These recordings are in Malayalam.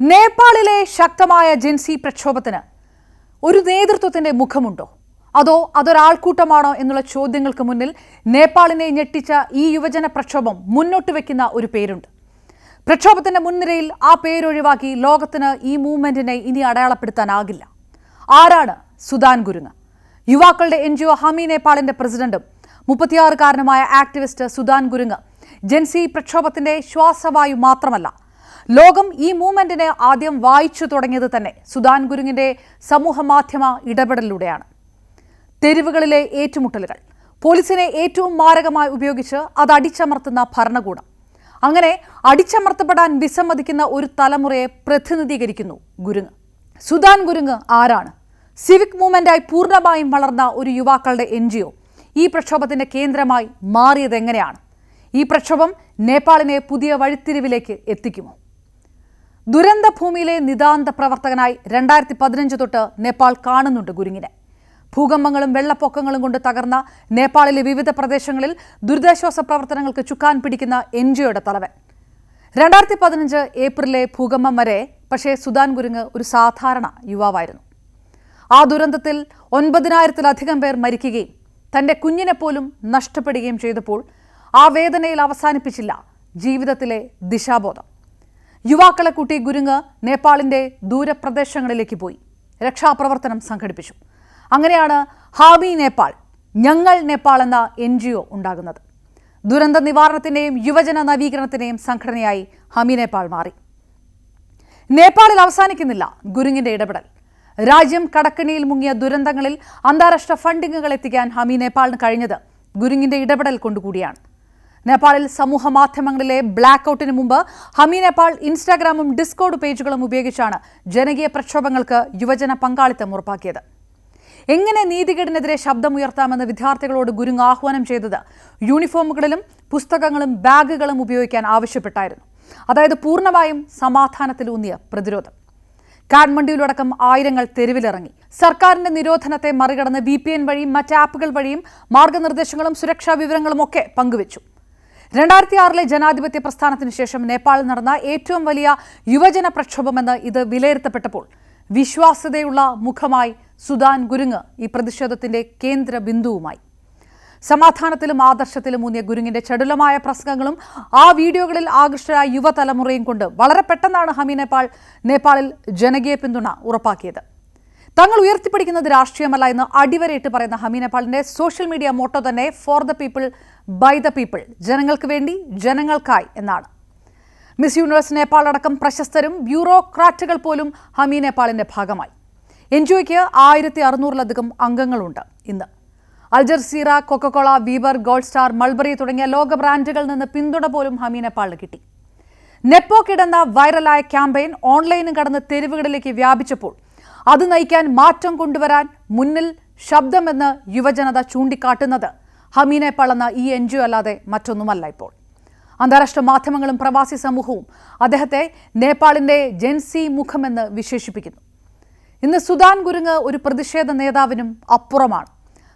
നേപ്പാളിലെ ശക്തമായ ജിൻസി പ്രക്ഷോഭത്തിന് ഒരു നേതൃത്വത്തിന്റെ മുഖമുണ്ടോ? അതോ അതൊരാൾക്കൂട്ടമാണോ എന്നുള്ള ചോദ്യങ്ങൾക്ക് മുന്നിൽ നേപ്പാളിനെ ഞെട്ടിച്ച ഈ യുവജന പ്രക്ഷോഭം മുന്നോട്ട് വയ്ക്കുന്ന ഒരു പേരുണ്ട്. പ്രക്ഷോഭത്തിന്റെ മുൻനിരയിൽ ആ പേരൊഴിവാക്കി ലോകത്തിന് ഈ മൂവ്മെന്റിനെ ഇനി അടയാളപ്പെടുത്താനാകില്ല. ആരാണ് സുദാൻ ഗുരുങ് യുവാക്കളുടെ എൻ ജി ഒ ഹമി നേപ്പാളിന്റെ പ്രസിഡന്റും മുപ്പത്തിയാറുകാരനുമായ ആക്ടിവിസ്റ്റ് സുദാൻ ഗുരുങ് ജൻസി പ്രക്ഷോഭത്തിന്റെ ശ്വാസവായു മാത്രമല്ല ലോകം ഈ മൂവ്മെന്റിനെ ആദ്യം വായിച്ചു തുടങ്ങിയത് തന്നെ സുദാൻ ഗുരുങ്ങിന്റെ സമൂഹ മാധ്യമ ഇടപെടലിലൂടെയാണ്. തെരുവുകളിലെ ഏറ്റുമുട്ടലുകൾ പോലീസിനെ ഏറ്റവും മാരകമായി ഉപയോഗിച്ച് അത് അടിച്ചമർത്തുന്ന ഭരണകൂടം. അങ്ങനെ അടിച്ചമർത്തപ്പെടാൻ വിസമ്മതിക്കുന്ന ഒരു തലമുറയെ പ്രതിനിധീകരിക്കുന്നു ഗുരുങ്ങ്. സുദാൻ ഗുരുങ്ങ് ആരാണ്? സിവിക് മൂവ്മെന്റായി പൂർണമായും വളർന്ന ഒരു യുവാക്കളുടെ എൻ ഈ പ്രക്ഷോഭത്തിന്റെ കേന്ദ്രമായി മാറിയതെങ്ങനെയാണ്? ഈ പ്രക്ഷോഭം നേപ്പാളിനെ പുതിയ വഴിത്തിരിവിലേക്ക് എത്തിക്കുമോ? ദുരന്ത ഭൂമിയിലെ നിതാന്ത പ്രവർത്തകനായി രണ്ടായിരത്തി പതിനഞ്ച് തൊട്ട് നേപ്പാൾ കാണുന്നുണ്ട് ഗുരുങ്ങിനെ ഭൂകമ്പങ്ങളും വെള്ളപ്പൊക്കങ്ങളും കൊണ്ട് തകർന്ന നേപ്പാളിലെ വിവിധ പ്രദേശങ്ങളിൽ ദുരിതാശ്വാസ പ്രവർത്തനങ്ങൾക്ക് ചുക്കാൻ പിടിക്കുന്ന എൻ ജിഒയുടെ തലവൻ. രണ്ടായിരത്തി പതിനഞ്ച് ഏപ്രിലെ ഭൂകമ്പം വരെ പക്ഷേ സുദാൻ ഗുരുങ്ങ് ഒരു സാധാരണ യുവാവായിരുന്നു. ആ ദുരന്തത്തിൽ ഒൻപതിനായിരത്തിലധികം പേർ മരിക്കുകയും തന്റെ കുഞ്ഞിനെ പോലും നഷ്ടപ്പെടുകയും ചെയ്തപ്പോൾ ആ വേദനയിൽ അവസാനിപ്പിച്ചില്ല ജീവിതത്തിലെ ദിശാബോധം. യുവാക്കളെ കൂട്ടി ഗുരുങ്ങ് നേപ്പാളിന്റെ ദൂരപ്രദേശങ്ങളിലേക്ക് പോയി. രക്ഷാപ്രവർത്തനം സംഘടിപ്പിച്ചു. അങ്ങനെയാണ് ഹാബി നേപ്പാൾ ഞങ്ങൾ നേപ്പാൾ എന്ന എൻ ജി ഒ ഉണ്ടാകുന്നത്. ദുരന്ത നിവാരണത്തിന്റെയും യുവജന നവീകരണത്തിന്റെയും സംഘടനയായി ഹാമി നേപ്പാൾ മാറി. നേപ്പാളിൽ അവസാനിക്കുന്നില്ല ഗുരുങ്ങിന്റെ ഇടപെടൽ. രാജ്യം കടക്കണിയിൽ മുങ്ങിയ ദുരന്തങ്ങളിൽ അന്താരാഷ്ട്ര ഫണ്ടിങ്ങുകൾ എത്തിക്കാൻ ഹാമി നേപ്പാളിന് കഴിഞ്ഞത് ഗുരുങ്ങിന്റെ ഇടപെടൽ കൊണ്ടുകൂടിയാണ്. നേപ്പാളിൽ സമൂഹ മാധ്യമങ്ങളിലെ ബ്ലാക്ക് ഔട്ടിന് മുമ്പ് ഹമി നേപ്പാൾ ഇൻസ്റ്റാഗ്രാമും ഡിസ്കോഡ് പേജുകളും ഉപയോഗിച്ചാണ് ജനകീയ പ്രക്ഷോഭങ്ങൾക്ക് യുവജന പങ്കാളിത്തം ഉറപ്പാക്കിയത്. എങ്ങനെ നീതികേടിനെതിരെ ശബ്ദമുയർത്താമെന്ന് വിദ്യാർത്ഥികളോട് ഗുരുങ് ആഹ്വാനം ചെയ്തത് യൂണിഫോമുകളിലും പുസ്തകങ്ങളും ബാഗുകളും ഉപയോഗിക്കാൻ ആവശ്യപ്പെട്ടായിരുന്നു. അതായത് പൂർണമായും സമാധാനത്തിലൂന്നിയ പ്രതിരോധം. കാഠ്മണ്ഡുവിലടക്കം ആയിരങ്ങൾ തെരുവിലിറങ്ങി. സർക്കാരിന്റെ നിരോധനത്തെ മറികടന്ന് വി പി എൻ വഴിയും മറ്റ് ആപ്പുകൾ വഴിയും മാർഗനിർദ്ദേശങ്ങളും സുരക്ഷാ വിവരങ്ങളും ഒക്കെ പങ്കുവച്ചു. രണ്ടായിരത്തി ആറിലെ ജനാധിപത്യ പ്രസ്ഥാനത്തിന് ശേഷം നേപ്പാളിൽ നടന്ന ഏറ്റവും വലിയ യുവജന പ്രക്ഷോഭമെന്ന് ഇത് വിലയിരുത്തപ്പെട്ടപ്പോൾ വിശ്വാസ്യതയുള്ള മുഖമായി സുദാൻ ഗുരുങ് ഈ പ്രതിഷേധത്തിന്റെ കേന്ദ്ര ബിന്ദുവുമായി. സമാധാനത്തിലും ആദർശത്തിലും ഊന്നിയ ഗുരുങ്ങിന്റെ ചടുലമായ പ്രസംഗങ്ങളും ആ വീഡിയോകളിൽ ആകൃഷ്ടരായ യുവതലമുറയും കൊണ്ട് വളരെ പെട്ടെന്നാണ് ഹമി നേപ്പാൾ നേപ്പാളിൽ ജനകീയ പിന്തുണ ഉറപ്പാക്കിയത്. തങ്ങൾ ഉയർത്തിപ്പിടിക്കുന്നത് രാഷ്ട്രീയമല്ല എന്ന് അടിവരയിട്ട് പറയുന്ന ഹമീന പാളിന്റെ സോഷ്യൽ മീഡിയ മോട്ടോ തന്നെ for the people by the people. ജനങ്ങൾക്ക് വേണ്ടി ജനങ്ങൾക്കായി എന്നാണ്. മിസ് യൂണിവേഴ്സ് നേപ്പാൾ അടക്കം പ്രശസ്തരും ബ്യൂറോക്രാറ്റുകൾ പോലും ഹമി നേപ്പാളിന്റെ ഭാഗമായി. എൻ ജി ഒയ്ക്ക് ആയിരത്തി അറുന്നൂറിലധികം അംഗങ്ങളുണ്ട് ഇന്ന്. Al Jazeera Coca Cola Viber Gold Star Mulberry തുടങ്ങിയ ലോക ബ്രാൻഡുകളിൽ നിന്ന് പിന്തുണ പോലും ഹമി നേപ്പാളിന് കിട്ടി. നെപ്പോ കിടന്ന വൈറലായ ക്യാമ്പയിൻ ഓൺലൈനും കടന്ന് തെരുവുകളിലേക്ക് വ്യാപിച്ചപ്പോൾ അത് നയിക്കാൻ മാറ്റം കൊണ്ടുവരാൻ മുന്നിൽ ശബ്ദമെന്ന് യുവജനത ചൂണ്ടിക്കാട്ടുന്നത്. ഹമീനെ പളന്ന ഈ എൻ ജി ഒ അല്ലാതെ മറ്റൊന്നുമല്ല ഇപ്പോൾ. അന്താരാഷ്ട്ര മാധ്യമങ്ങളും പ്രവാസി സമൂഹവും അദ്ദേഹത്തെ നേപ്പാളിന്റെ ജെൻസി മുഖമെന്ന് വിശേഷിപ്പിക്കുന്നു. ഇന്ന് സുദാൻ ഗുരുങ്ങ് ഒരു പ്രതിഷേധ നേതാവിനും അപ്പുറമാണ്.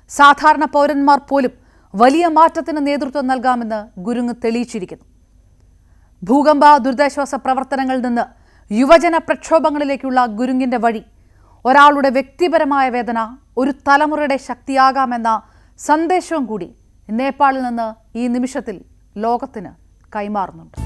സാധാരണ പൗരന്മാർ പോലും വലിയ മാറ്റത്തിന് നേതൃത്വം നൽകാമെന്ന് ഗുരുങ്ങ് തെളിയിച്ചിരിക്കുന്നു. ഭൂകമ്പ ദുരിതാശ്വാസ പ്രവർത്തനങ്ങളിൽ നിന്ന് യുവജന പ്രക്ഷോഭങ്ങളിലേക്കുള്ള ഗുരുങ്ങിന്റെ വഴി ഒരാളുടെ വ്യക്തിപരമായ വേദന ഒരു തലമുറയുടെ ശക്തിയാകാമെന്ന സന്ദേശവും കൂടി നേപ്പാളിൽ നിന്ന് ഈ നിമിഷത്തിൽ ലോകത്തിന് കൈമാറുന്നുണ്ട്.